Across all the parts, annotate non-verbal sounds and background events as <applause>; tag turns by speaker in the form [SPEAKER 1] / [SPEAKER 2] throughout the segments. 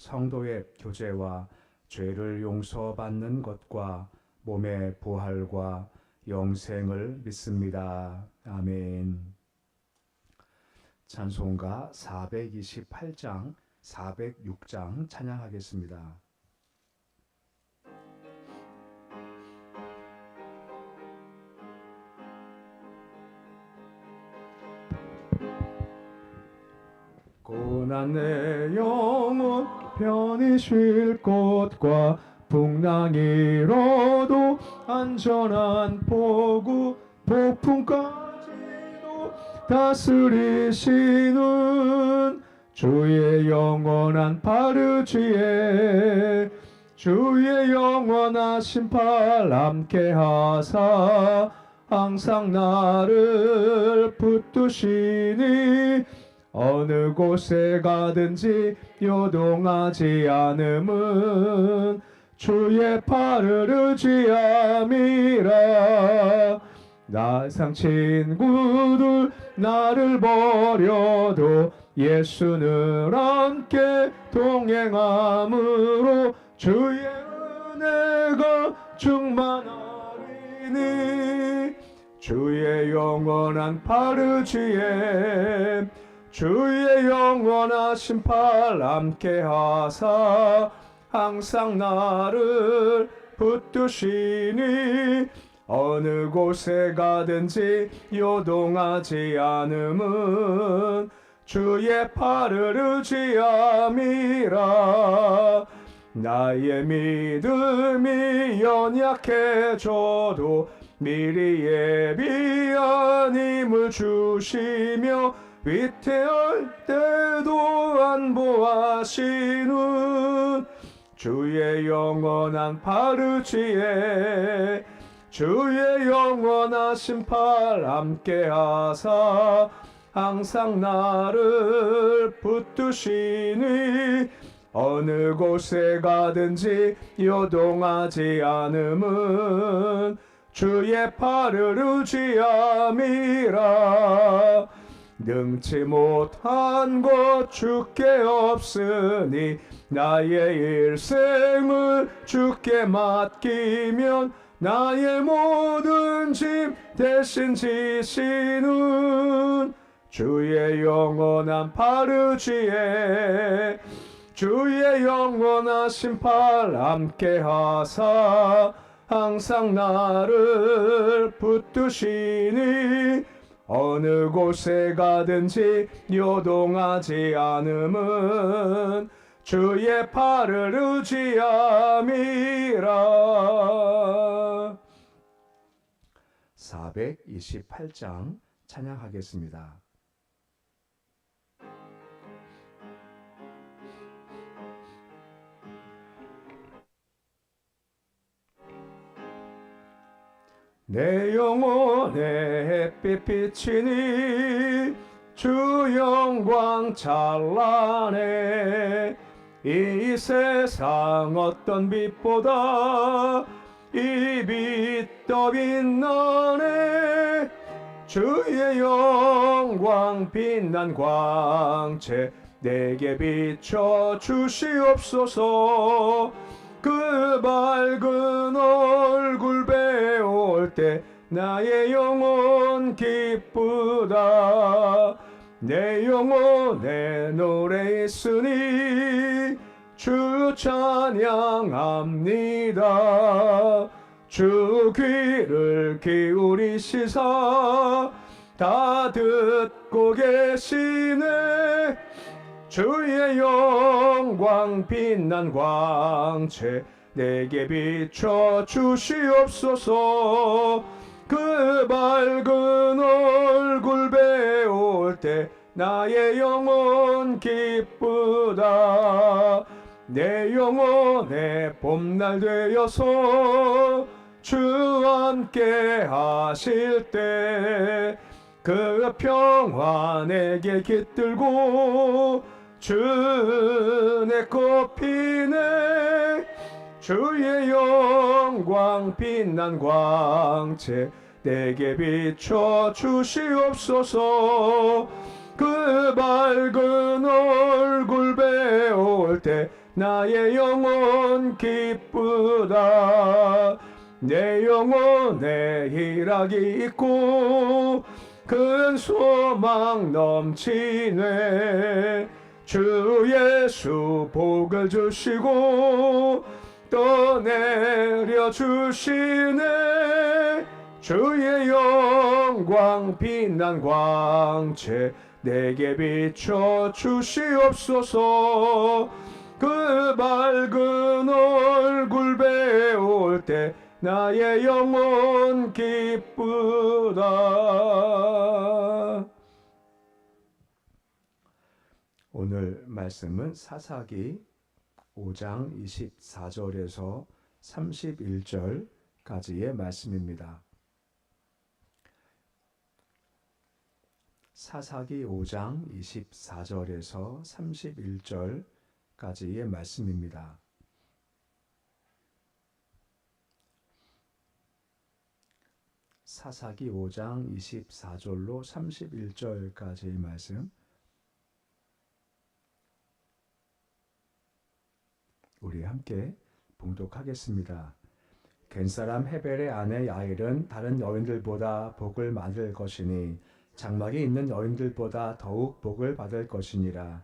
[SPEAKER 1] 성도의 교제와 죄를 용서받는 것과 몸의 부활과 영생을 믿습니다. 아멘. 찬송가 428장, 406장 찬양하겠습니다. 고난 내 영혼 편히 쉴 곳과 풍랑이로도 안전한 포구 폭풍까지도 다스리시는 주의 영원한 파르지에 주의 영원하신 팔 함께 하사 항상 나를 붙드시니 어느 곳에 가든지 요동하지 않음은 주의 팔을 의지함이라. 나상 친구들 나를 버려도 예수는 함께 동행함으로 주의 은혜가 충만하리니. 주의 영원한 파르지에 주의 영원하신 팔 함께 하사 항상 나를 붙드시니 어느 곳에 가든지 요동하지 않음은 주의 팔을 의지함이라. 나의 믿음이 연약해져도 미리 예비한 힘을 주시며 위태할 때도 안보하시는 주의 영원한 파르지에 주의 영원하신 팔 함께 하사 항상 나를 붙드시니 어느 곳에 가든지 요동하지 않음은 주의 팔을 의지함이라 능치 못한 것 주께 없으니 나의 일생을 주께 맡기면 나의 모든 짐 대신 지시는 주의 영원한 파르지에 주의 영원하신 팔 함께 하사 항상 나를 붙드시니 어느 곳에 가든지 요동하지 않음은 주의 팔을 의지함이라 428장 찬양하겠습니다. 내 영혼에 햇빛 비치니 주 영광 찬란해. 이 세상 어떤 빛보다 이 빛 더 빛나네. 주의 영광 빛난 광채 내게 비춰 주시옵소서. 그 밝은 얼굴 배 울때 나의 영혼 기쁘다 내 영혼에 노래 있으니 주 찬양합니다. 주 귀를 기울이시사 다 듣고 계시네 주의 영광 빛난 광채 내게 비춰 주시옵소서. 그 밝은 얼굴 배울 때 나의 영혼 기쁘다. 내 영혼의 봄날 되어서 주 함께 하실 때 그 평화 내게 깃들고 주 내 꽃피네 주의 영광 빛난 광채 내게 비춰 주시옵소서. 그 밝은 얼굴 배울 때 나의 영혼 기쁘다. 내 영혼에 희락이 있고 큰 소망 넘치네. 주 예수 복을 주시고 떠내려 주시네 주의 영광 빛난 광채 내게 비춰 주시옵소서 그 밝은 얼굴 배울 때 나의 영혼 기쁘다. 오늘 말씀은 사사기 5장 24절에서 31절까지의 말씀입니다. 사사기 5장 24절에서 31절까지의 말씀입니다. 사사기 5장 24절로 31절까지의 말씀 우리 함께 봉독하겠습니다. 겐사람 헤벨의 아내 야일은 다른 여인들보다 복을 받을 것이니 장막이 있는 여인들보다 더욱 복을 받을 것이니라.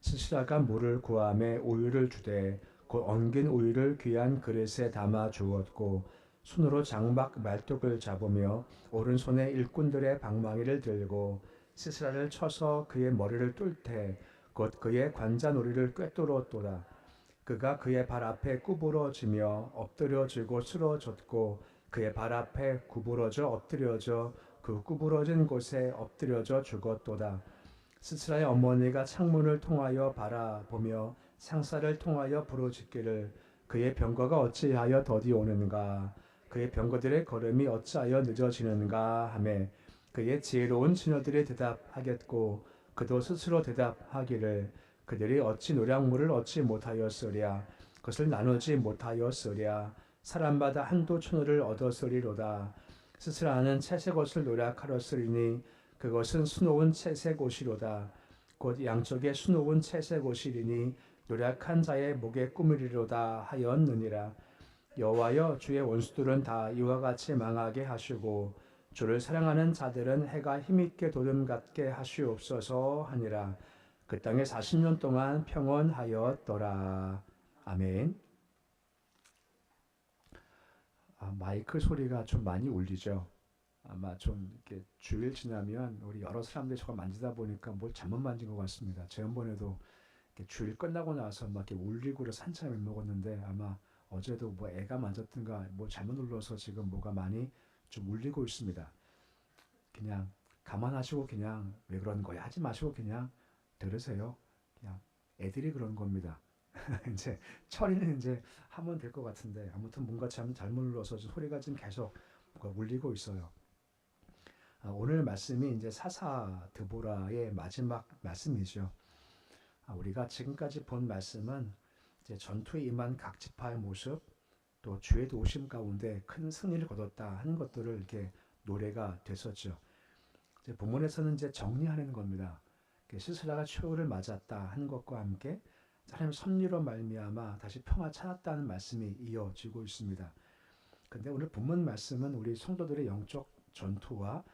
[SPEAKER 1] 스시라가 물을 구함에 우유를 주되 곧 엉긴 우유를 귀한 그릇에 담아 주었고 손으로 장막 말뚝을 잡으며 오른손에 일꾼들의 방망이를 들고 시스라를 쳐서 그의 머리를 뚫되 곧 그의 관자놀이를 꿰뚫었도다. 그가 그의 발 앞에 구부러지며 엎드려지고 쓰러졌고 그의 발 앞에 구부러져 엎드려져 그 구부러진 곳에 엎드려져 죽었도다. 스스라의 어머니가 창문을 통하여 바라보며 상사를 통하여 부르짖기를 그의 병거가 어찌하여 더디 오는가 그의 병거들의 걸음이 어찌하여 늦어지는가 하매 그의 지혜로운 처녀들이 대답하겠고 그도 스스로 대답하기를 그들이 어찌 노량물을 얻지 못하였으랴? 그것을 나누지 못하였으랴? 사람마다 한도 천우를 얻었으리로다. 스스라는 채색 옷을 노력하였으리니 그것은 수놓은 채색 옷이로다. 곧 양쪽에 수놓은 채색 옷이리니 노력한 자의 목에 꾸미리로다 하였느니라. 여호와여 주의 원수들은 다 이와 같이 망하게 하시고 주를 사랑하는 자들은 해가 힘있게 도름 같게 하시옵소서 하니라 그 땅에 40년 동안 평온하였더라. 아멘. 아, 마이크 소리가 좀 많이 울리죠. 아마 좀 이렇게 주일 지나면 우리 여러 사람들이 저걸 만지다 보니까 뭘 잘못 만진 것 같습니다. 지난번에도 주일 끝나고 나서 막 이렇게 울리고 한참 먹었는데 아마 어제도 뭐 애가 만졌든가 뭐 잘못 눌러서 지금 뭐가 많이 좀 울리고 있습니다. 그냥 감안하시고 그냥 왜 그런 거야 하지 마시고 그냥 들으세요. 그냥 애들이 그런 겁니다. <laughs> 이제 처리는 이제 하면 될 것 같은데 아무튼 뭔가 참 잘못 눌러서 소리가 지금 계속 울리고 있어요. 아, 오늘 말씀이 이제 사사 드보라의 마지막 말씀이죠. 아, 우리가 지금까지 본 말씀은 이제 전투에 임한 각 지파의 모습, 또 주의 도심 가운데 큰 승리를 거뒀다 하는 것들을 이렇게 노래가 됐었죠. 이제 본문에서는 이제 정리하는 겁니다. 시스라가 최후를 맞았다 하는 것과 함께 하나님 섭리로 말미암아 다시 평화 찾았다는 말씀이 이어지고 있습니다. 근데 오늘 본문 말씀은 우리 성도들의 영적 전투와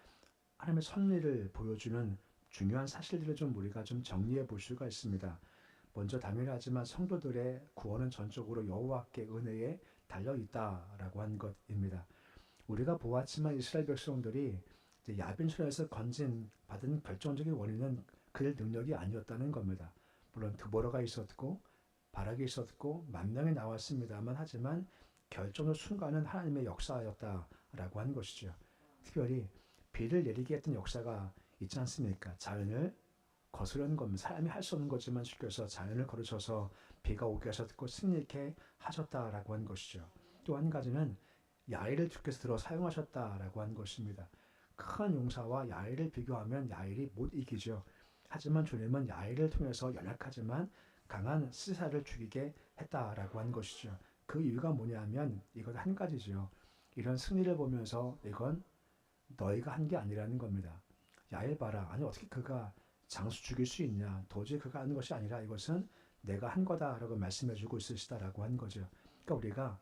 [SPEAKER 1] 하나님의 섭리를 보여주는 중요한 사실들을 좀 우리가 좀 정리해 볼 수가 있습니다. 먼저 당연하지만 성도들의 구원은 전적으로 여호와께 은혜에 달려 있다라고 한 것입니다. 우리가 보았지만 이스라엘 백성들이 야빈촌에서 건진 받은 결정적인 원인은 그들 능력이 아니었다는 겁니다. 물론 드보라가 있었고 바락이 있었고 만명이 나왔습니다만 하지만 결정적 순간은 하나님의 역사였다라고 한 것이죠. 특별히 비를 내리게 했던 역사가 있지 않습니까? 자연을 거스르는 겁니다. 사람이 할 수 없는 거지만 주께서 자연을 거르셔서 비가 오게 하셨고 승리케 하셨다라고 한 것이죠. 또 한 가지는 야일을 주께서 들어 사용하셨다라고 한 것입니다. 큰 용사와 야일을 비교하면 야일이 못 이기죠. 하지만 주님은 야일을 통해서 연약하지만 강한 시사를 죽이게 했다라고 한 것이죠. 그 이유가 뭐냐면 이것 한 가지죠. 이런 승리를 보면서 이건 너희가 한 게 아니라는 겁니다. 야일 봐라. 아니 어떻게 그가 장수 죽일 수 있냐. 도저히 그가 하는 것이 아니라 이것은 내가 한 거다라고 말씀해 주고 있으시다라고 한 거죠. 그러니까 우리가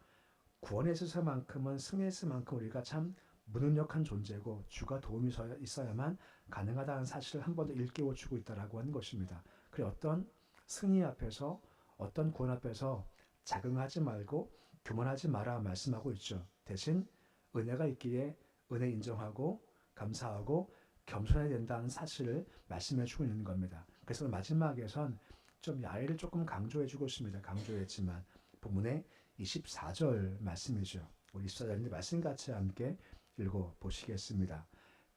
[SPEAKER 1] 구원에 있어서만큼은 승리에 있어서만큼 우리가 참 무능력한 존재고 주가 도움이 있어야만 가능하다는 사실을 한 번 더 일깨워 주고 있다라고 하는 것입니다. 그래 어떤 승리 앞에서 어떤 구원 앞에서 자긍하지 말고 교만하지 마라 말씀하고 있죠. 대신 은혜가 있기에 은혜 인정하고 감사하고 겸손해야 된다는 사실을 말씀해 주고 있는 겁니다. 그래서 마지막에선 좀 야외를 조금 강조해 주고 있습니다. 강조했지만 본문의 24절 말씀이죠. 우리 24절인데 말씀 같이 함께 읽어 보시겠습니다.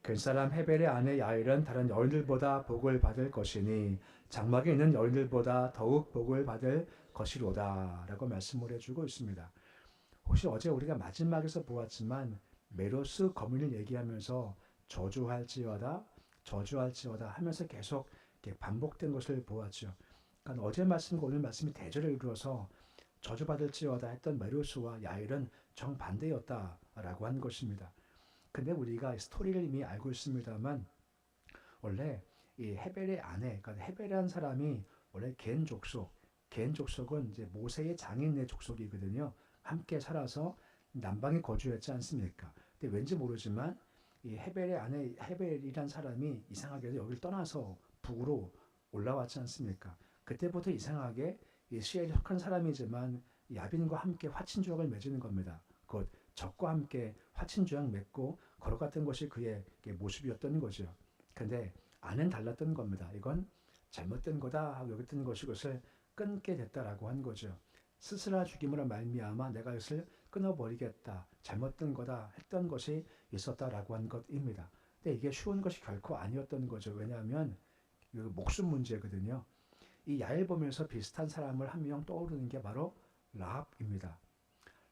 [SPEAKER 1] 근사람 헤벨의 아내 야일은 다른 여인들보다 복을 받을 것이니 장막에 있는 여인들보다 더욱 복을 받을 것이로다 라고 말씀을 해주고 있습니다. 혹시 어제 우리가 마지막에서 보았지만 메로스 거민을 얘기하면서 저주할지어다 저주할지어다 하면서 계속 반복된 것을 보았죠. 그러니까 어제 말씀과 오늘 말씀이 대절을 이루어서 저주받을지어다 했던 메로스와 야일은 정반대였다라고 한 것입니다. 근데 우리가 스토리를 이미 알고 있습니다만 원래 이 헤벨의 아내, 그러니까 헤벨이라는 사람이 원래 겐 족속, 겐 족속은 이제 모세의 장인의 족속이거든요. 함께 살아서 남방에 거주했지 않습니까? 근데 왠지 모르지만 이 헤벨의 아내 헤벨이란 사람이 이상하게도 여기를 떠나서 북으로 올라왔지 않습니까? 그때부터 이상하게 이 시엘에 속한 사람이지만 야빈과 함께 화친조약을 맺는 겁니다. 곧 적과 함께 화친조약 맺고 걸어갔던 것이 그의 모습이었던 거죠. 근데 아는 달랐던 겁니다. 이건 잘못된 거다 하고 여겼던 것이 것을 끊게 됐다라고 한 거죠. 스스로 죽임으로 말미암아 내가 이것을 끊어버리겠다. 잘못된 거다 했던 것이 있었다라고 한 것입니다. 근데 이게 쉬운 것이 결코 아니었던 거죠. 왜냐하면 목숨 문제거든요. 이 야일 보면서 비슷한 사람을 한 명 떠오르는 게 바로 라합입니다.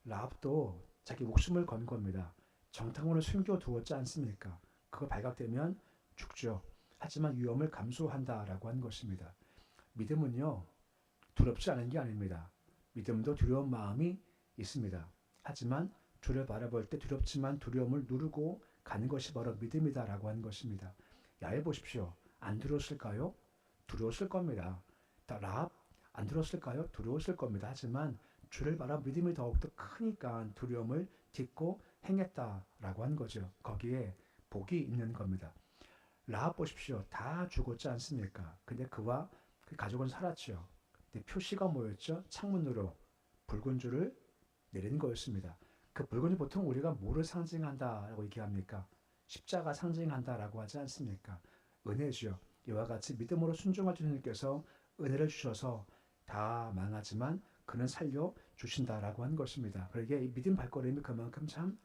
[SPEAKER 1] 라합도 자기 목숨을 건 겁니다. 정탐원을 숨겨두었지 않습니까? 그거 발각되면 죽죠. 하지만 위험을 감수한다라고 한 것입니다. 믿음은요, 두렵지 않은 게 아닙니다. 믿음도 두려운 마음이 있습니다. 하지만 주를 바라볼 때 두렵지만 두려움을 누르고 가는 것이 바로 믿음이다라고 한 것입니다. 야해 보십시오. 안 두려웠을까요? 두려웠을 겁니다. 라합 안 두려웠을까요? 두려웠을 겁니다. 하지만 주를 바라 믿음이 더욱더 크니까 두려움을 딛고 행했다라고 한 거죠. 거기에 복이 있는 겁니다. 라합 보십시오. 다 죽었지 않습니까? 근데 그와 그 가족은 살았죠. 근데 표시가 뭐였죠? 창문으로 붉은 줄을 내린 거였습니다. 그 붉은 줄 보통 우리가 뭐를 상징한다라고 얘기합니까? 십자가 상징한다라고 하지 않습니까? 은혜죠. 이와 같이 믿음으로 순종할 주님께서 은혜를 주셔서 다 망하지만 그는 살려 주신다라고 한 것입니다. 그러기에 이 믿음 발걸음이 그만큼 참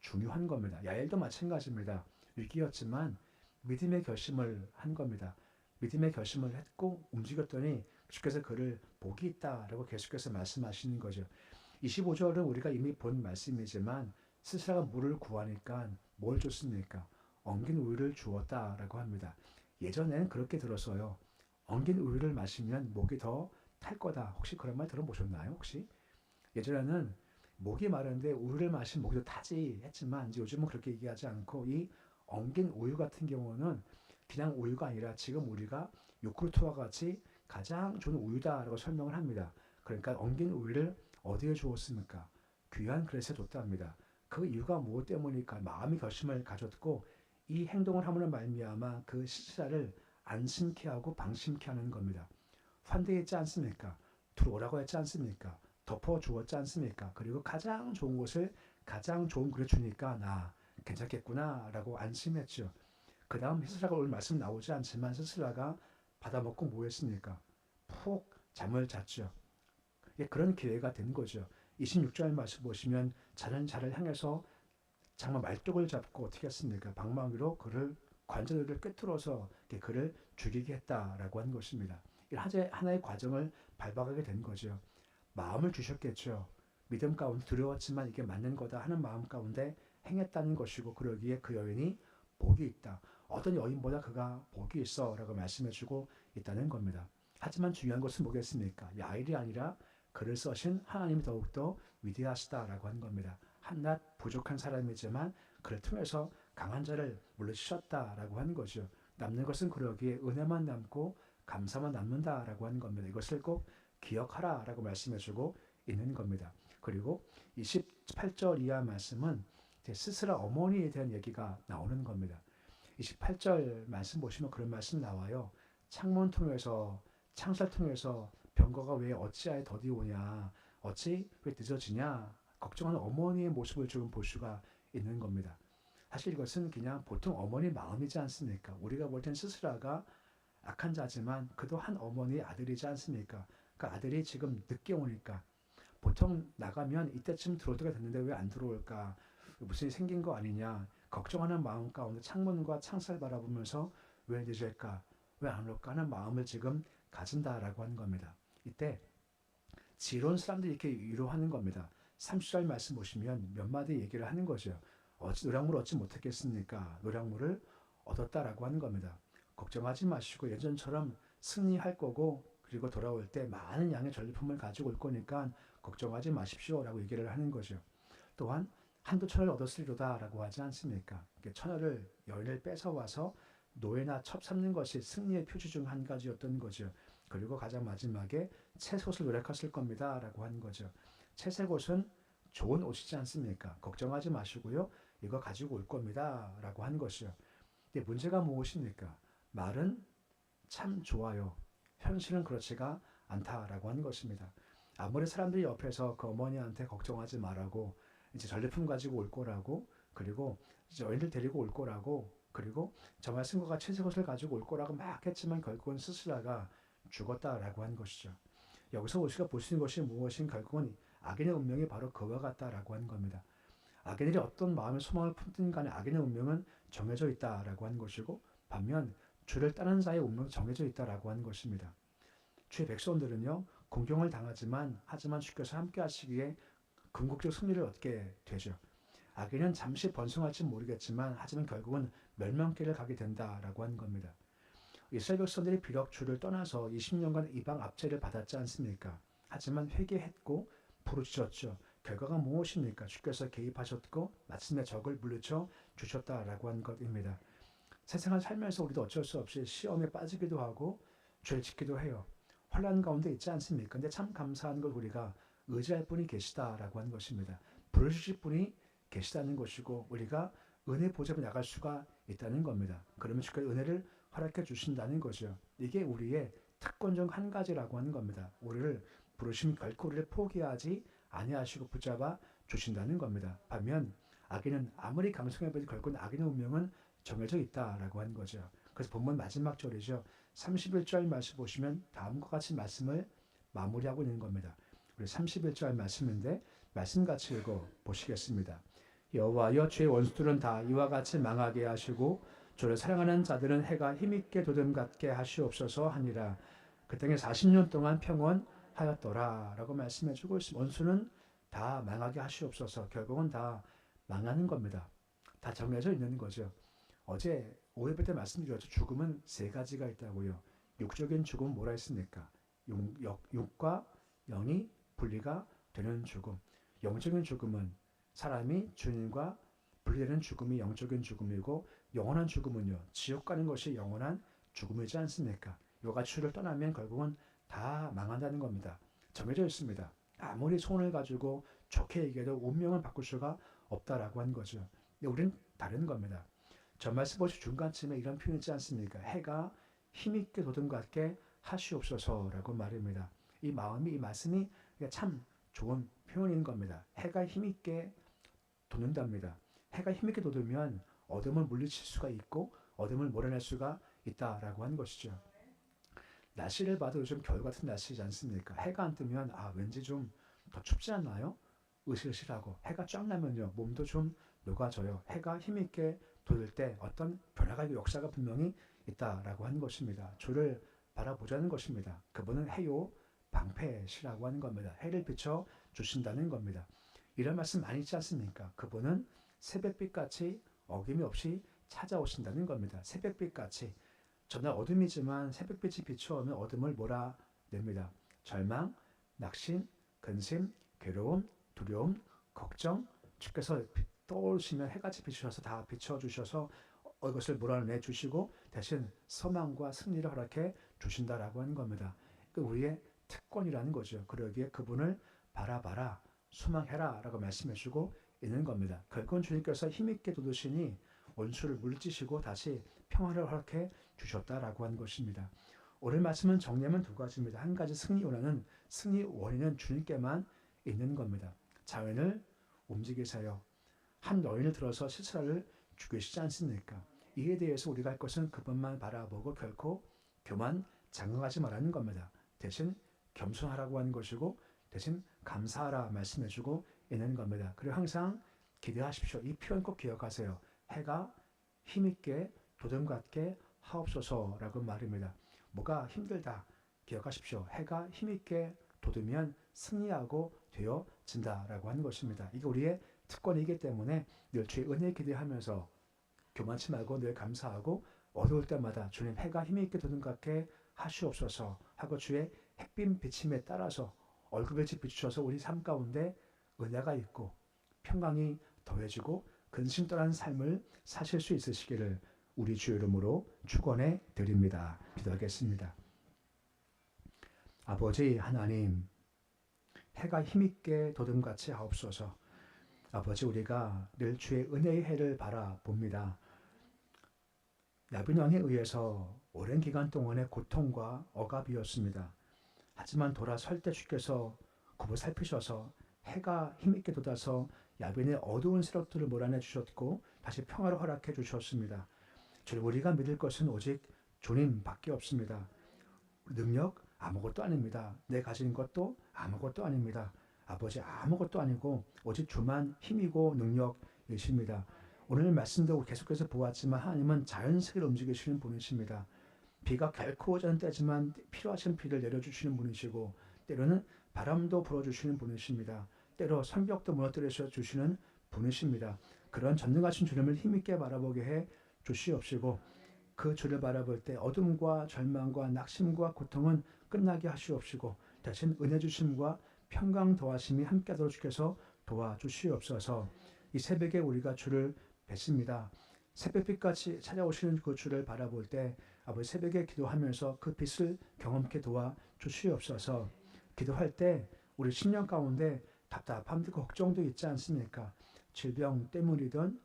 [SPEAKER 1] 중요한 겁니다. 야엘도 마찬가지입니다. 위기였지만 믿음의 결심을 한 겁니다. 믿음의 결심을 했고 움직였더니 주께서 그를 복이 있다라고 계속해서 말씀하시는 거죠. 25절은 우리가 이미 본 말씀이지만 스스로가 물을 구하니까 뭘 줬습니까? 엉긴 우유를 주었다라고 합니다. 예전에는 그렇게 들었어요. 엉긴 우유를 마시면 목이 더 탈 거다. 혹시 그런 말 들어보셨나요? 혹시? 예전에는 목이 마른데 우유를 마시면 목이 더 타지 했지만 이제 요즘은 그렇게 얘기하지 않고 이 엉긴 우유 같은 경우는 그냥 우유가 아니라 지금 우리가 요크루트와 같이 가장 좋은 우유다라고 설명을 합니다. 그러니까 엉긴 우유를 어디에 주었습니까? 귀한 그릇에 뒀답니다. 그 이유가 무엇 때문일까? 마음이 결심을 가졌고 이 행동을 함으로 말미암아 그 시사를 안심케 하고 방심케 하는 겁니다. 환대했지 않습니까? 들어오라고 했지 않습니까? 덮어 주었지 않습니까? 그리고 가장 좋은 곳을 가장 좋은 그릇 주니까 나 괜찮겠구나라고 안심했죠. 그 다음 스스라가 오늘 말씀 나오지 않지만 스스라가 받아먹고 뭐 했습니까? 푹 잠을 잤죠. 예, 그런 기회가 된 거죠. 26절 말씀 보시면 자는 자를 향해서 정말 말뚝을 잡고 어떻게 했습니까? 방망이로 그를 관절을 꿰뚫어서 그를 죽이게 했다라고 한 것입니다. 이 하나의, 과정을 밟아가게 된 거죠. 마음을 주셨겠죠. 믿음 가운데 두려웠지만 이게 맞는 거다 하는 마음 가운데 행했다는 것이고 그러기에 그 여인이 복이 있다. 어떤 여인보다 그가 복이 있어 라고 말씀해주고 있다는 겁니다. 하지만 중요한 것은 뭐겠습니까? 야일이 아니라 그를 써신 하나님이 더욱더 위대하시다라고 한 겁니다. 한낱 부족한 사람이지만 그를 통해서 강한 자를 물리치셨다라고 하는 거죠. 남는 것은 그러기에 은혜만 남고 감사만 남는다라고 하는 겁니다. 이것을 꼭 기억하라라고 말씀해주고 있는 겁니다. 그리고 28절 이하 말씀은 스스라 어머니에 대한 얘기가 나오는 겁니다. 28절 말씀 보시면 그런 말씀 나와요. 창문 통해서 창살 통해서 병거가 왜 어찌하여 더디 오냐 어찌 왜 늦어지냐 걱정하는 어머니의 모습을 조금 볼 수가 있는 겁니다. 사실 이것은 그냥 보통 어머니 마음이지 않습니까? 우리가 볼 땐 스스라가 악한 자지만 그도 한 어머니의 아들이지 않습니까? 그 아들이 지금 늦게 오니까 보통 나가면 이때쯤 들어올 때가 됐는데 왜 안 들어올까? 무슨 일이 생긴 거 아니냐? 걱정하는 마음 가운데 창문과 창살 바라보면서 왜 늦을까? 왜 안 올까 하는 마음을 지금 가진다라고 하는 겁니다. 이때 지론 사람들이 이렇게 위로하는 겁니다. 30절 말씀 보시면 몇 마디 얘기를 하는 거죠. 어찌 노량물을 얻지 못했겠습니까? 노량물을 얻었다라고 하는 겁니다. 걱정하지 마시고 예전처럼 승리할 거고 그리고 돌아올 때 많은 양의 전리품을 가지고 올 거니까 걱정하지 마십시오라고 얘기를 하는 거죠. 또한 한두 천을 얻었으리로다라고 하지 않습니까? 천하를 여인을 뺏어와서 노예나 첩 삼는 것이 승리의 표지 중 한 가지였던 거죠. 그리고 가장 마지막에 채색옷을 노력했을 겁니다라고 하는 거죠. 채색옷은 좋은 옷이지 않습니까? 걱정하지 마시고요. 이거 가지고 올 겁니다라고 하는 것이요. 근데 문제가 무엇입니까? 말은 참 좋아요. 현실은 그렇지가 않다라고 하는 것입니다. 아무리 사람들이 옆에서 그 어머니한테 걱정하지 말라고 이제 전리품 가지고 올 거라고 그리고 어린들 데리고 올 거라고 그리고 저 말씀과 채색옷을 가지고 올 거라고 막 했지만 결국은 스스라가 죽었다라고 한 것이죠. 여기서 우리가 볼 수 있는 것이 무엇인 결국은 악인의 운명이 바로 그와 같다라고 하는 겁니다. 악인들이 어떤 마음의 소망을 품든 간에 악인의 운명은 정해져 있다라고 하는 것이고 반면 주를 따르는 자의 운명은 정해져 있다라고 하는 것입니다. 주의 백성들은요 공경을 당하지만 하지만 주께서 함께 하시기에 궁극적 승리를 얻게 되죠. 악인은 잠시 번성할지 모르겠지만 하지만 결국은 멸망길을 가게 된다라고 하는 겁니다. 이스라엘 백성들이 비록 주를 떠나서 20년간 이방 압제를 받았지 않습니까? 하지만 회개했고 부르짖었죠. 결과가 무엇입니까? 주께서 개입하셨고 마침내 적을 물리쳐 주셨다라고 한 것입니다. 세상을 살면서 우리도 어쩔 수 없이 시험에 빠지기도 하고 죄를 짓기도 해요. 환란 가운데 있지 않습니까? 근데 참 감사한 걸 우리가 의지할 분이 계시다라고 하는 것입니다. 부르실 분이 계시다는 것이고 우리가 은혜 보좌에 나갈 수가 있다는 겁니다. 그러면 주께서 은혜를 허락해 주신다는 거죠. 이게 우리의 특권 중 한 가지라고 하는 겁니다. 우리를 부르심 결코 우리를 포기하지 아니하시고 붙잡아 주신다는 겁니다. 반면 악인은 아무리 강성해봐도 결국은 악인의 운명은 정해져 있다라고 하는 거죠. 그래서 본문 마지막 절이죠. 31절 말씀 보시면 다음과 같이 말씀을 마무리하고 있는 겁니다. 우리 31절 말씀인데 말씀 같이 읽어 보시겠습니다. 여호와여 주의 원수들은 다 이와 같이 망하게 하시고 주를 사랑하는 자들은 해가 힘있게 도듬 같게 하시옵소서 하니라. 그 땅에 40년 동안 평온하였더라 라고 말씀해 주고 있습니다. 원수는 다 망하게 하시옵소서 결국은 다 망하는 겁니다. 다 정해져 있는 거죠. 어제 오해배 때 말씀드렸죠. 죽음은 세 가지가 있다고요. 육적인 죽음은 뭐라 했습니까? 육, 육과 영이 분리가 되는 죽음. 영적인 죽음은 사람이 주님과 분리되는 죽음이 영적인 죽음이고 영원한 죽음은요. 지옥 가는 것이 영원한 죽음이지 않습니까? 요가 추를 떠나면 결국은 다 망한다는 겁니다. 정해져 있습니다. 아무리 손을 가지고 좋게 얘기해도 운명을 바꿀 수가 없다라고 한 거죠. 근데 우리는 다른 겁니다. 저 말씀 보시 중간쯤에 이런 표현 있지 않습니까? 해가 힘있게 것 같게 하시옵소서라고 말입니다. 이 마음이 이 말씀이 참 좋은 표현인 겁니다. 해가 힘있게 돋는답니다. 해가 힘있게 돋으면 어둠을 물리칠 수가 있고 어둠을 몰아낼 수가 있다라고 하는 것이죠. 날씨를 봐도 요즘 겨울 같은 날씨지 않습니까? 해가 안 뜨면 아 왠지 좀 더 춥지 않나요? 으실으실하고 해가 쫙 나면요 몸도 좀 녹아져요. 해가 힘있게 돋을 때 어떤 변화가 역사가 분명히 있다라고 하는 것입니다. 주를 바라보자는 것입니다. 그분은 해요 방패시라고 하는 겁니다. 해를 비춰 주신다는 겁니다. 이런 말씀 많이 있지 않습니까? 그분은 새벽빛 같이 어김이 없이 찾아오신다는 겁니다. 새벽빛 같이 전날 어둠이지만 새벽빛이 비추어오면 어둠을 몰아냅니다. 절망, 낙심, 근심, 괴로움, 두려움, 걱정, 주께서 떠오르시면 해같이 비추셔서 다 비춰주셔서 이것을 몰아내 주시고 대신 소망과 승리를 허락해 주신다라고 하는 겁니다. 그 우리의 특권이라는 거죠. 그러기에 그분을 바라봐라, 소망해라 라고 말씀해 주고 있는 겁니다. 결국은 주님께서 힘있게 돋으시니 원수를 물리치시고 다시 평화를 허락해 주셨다라고 하는 것입니다. 오늘 말씀은 정리하면 두 가지입니다. 한 가지 승리 원하는 승리 원인은 주님께만 있는 겁니다. 자연을 움직이세요. 한 여인을 들어서 시스라를 죽이시지 않습니까? 이에 대해서 우리가 할 것은 그분만 바라보고 결코 교만 장악하지 말라는 겁니다. 대신 겸손하라고 하는 것이고 대신 감사하라 말씀해주고 있는 겁니다. 그리고 항상 기대하십시오. 이 표현 꼭 기억하세요. 해가 힘있게 도전 같게 하옵소서라고 말입니다. 뭐가 힘들다 기억하십시오. 해가 힘있게 돋으면 승리하고 되어진다라고 하는 것입니다. 이게 우리의 특권이기 때문에 늘 주의 은혜 기대하면서 교만치 말고 늘 감사하고 어두울 때마다 주님 해가 힘있게 돋는 것 같게 하시옵소서 하고 주의 햇빛 비침에 따라서 얼굴빛이 비추셔서 우리 삶 가운데 은혜가 있고 평강이 더해지고 근심 떠난 삶을 사실 수 있으시기를 우리 주 이름으로 축원해 드립니다. 기도하겠습니다. 아버지 하나님 해가 힘있게 도듬같이 하옵소서. 아버지 우리가 늘 주의 은혜의 해를 바라봅니다. 야빈왕에 의해서 오랜 기간 동안의 고통과 억압이었습니다. 하지만 돌아설 때 주께서 굽어 살피셔서 해가 힘있게 돋아서 야빈의 어두운 세력들을 몰아내 주셨고 다시 평화를 허락해 주셨습니다. 주님 우리가 믿을 것은 오직 주님밖에 없습니다. 능력 아무것도 아닙니다. 내 가진 것도 아무것도 아닙니다. 아버지 아무것도 아니고 오직 주만 힘이고 능력이십니다. 오늘 말씀도 계속해서 보았지만 하나님은 자연 세계를 움직이시는 분이십니다. 비가 결코 오지 않는 때지만 필요하신 비를 내려주시는 분이시고 때로는 바람도 불어주시는 분이십니다. 때로 성벽도 무너뜨려 주시는 분이십니다. 그런 전능하신 주님을 힘있게 바라보게 해 주시옵시고 그 주를 바라볼 때 어둠과 절망과 낙심과 고통은 끝나게 하시옵시고 대신 은혜 주심과 평강 도하심이 함께하도록 주께서 도와주시옵소서. 이 새벽에 우리가 주를 뵙습니다. 새벽빛같이 찾아오시는 그 주를 바라볼 때 아버지 새벽에 기도하면서 그 빛을 경험케 도와 주시옵소서. 기도할 때 우리 신령 가운데 답답함도 걱정도 있지 않습니까? 질병 때문이든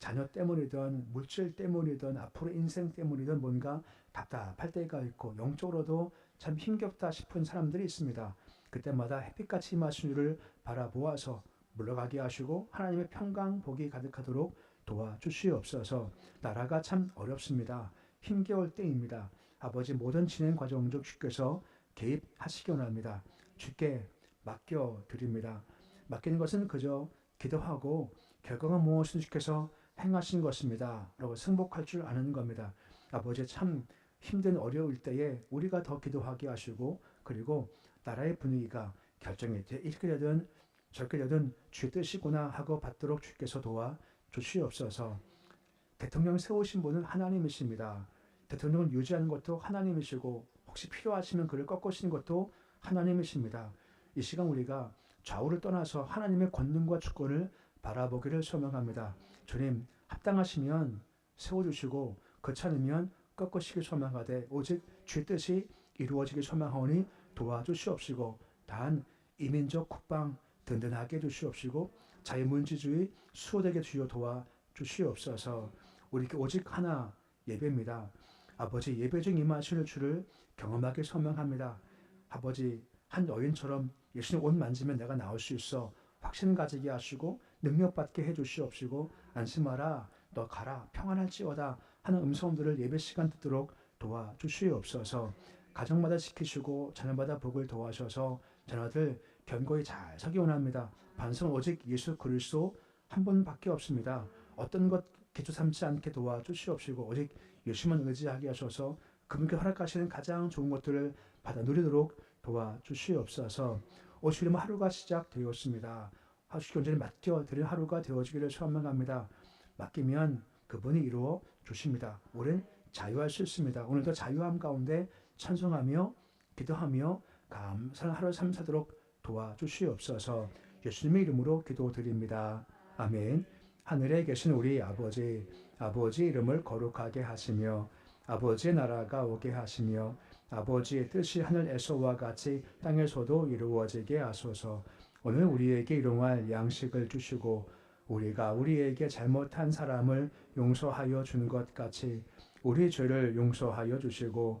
[SPEAKER 1] 자녀 때문이든 물질 때문이든 앞으로 인생 때문이든 뭔가 답답할 때가 있고 영적으로도 참 힘겹다 싶은 사람들이 있습니다. 그때마다 햇빛같이 임하신 주를 바라보아서 물러가게 하시고 하나님의 평강 복이 가득하도록 도와주시옵소서. 나라가 참 어렵습니다. 힘겨울 때입니다. 아버지 모든 진행 과정 중 주께서 개입하시기 원합니다. 주께 맡겨 드립니다. 맡기는 것은 그저 기도하고 결과가 무엇인 주께서 행하신 것입니다. 라고 승복할 줄 아는 겁니다. 아버지 참 힘든 어려울 때에 우리가 더 기도하게 하시고 그리고 나라의 분위기가 결정이 돼 이렇게 되든 저렇게 되든 주의 뜻이구나 하고 받도록 주께서 도와 주시옵소서. 대통령 세우신 분은 하나님이십니다. 대통령을 유지하는 것도 하나님이시고 혹시 필요하시면 그를 꺾으시는 것도 하나님이십니다. 이 시간 우리가 좌우를 떠나서 하나님의 권능과 주권을 바라보기를 소망합니다. 주님 합당하시면 세워주시고 그렇지 않으면 꺾으시길 소망하되 오직 주의 뜻이 이루어지길 소망하오니 도와주시옵시고 단 이민족 국방 든든하게 해주시옵시고 자유민주주의 수호되게 주여 도와주시옵소서 우리 오직 하나 예배입니다. 아버지 예배 중 임하실 주를 경험하게 소망합니다. 아버지 한 여인처럼 예수님 옷 만지면 내가 나올 수 있어 확신 가지게 하시고 능력받게 해주시옵시고 안심하라 너 가라 평안할지어다 하는 음성들을 예배 시간 듣도록 도와주시옵소서 가정마다 지키시고 자녀마다 복을 도와셔서 자녀들 견고히 잘 서기 원합니다. 반성 오직 예수 그리스도 한 분밖에 없습니다. 어떤 것 기초 삼지 않게 도와주시옵시고 오직 예수만 의지하게 하셔서 그분께 허락하시는 가장 좋은 것들을 받아 누리도록 도와주시옵소서. 오시려면 하루가 시작되었습니다. 하루씩 온전히 맡겨드릴 하루가 되어지기를 소망합니다. 맡기면 그분이 이루어 주십니다. 우리는 자유할 수 있습니다. 오늘도 자유함 가운데 찬송하며 기도하며 감사한 하루 삶사도록 도와주시옵소서. 예수님의 이름으로 기도드립니다. 아멘. 하늘에 계신 우리 아버지, 아버지 이름을 거룩하게 하시며 아버지의 나라가 오게 하시며 아버지의 뜻이 하늘에서와 같이 땅에서도 이루어지게 하소서. 오늘 우리에게 일용할 양식을 주시고 우리가 우리에게 잘못한 사람을 용서하여 준 것 같이 우리 죄를 용서하여 주시고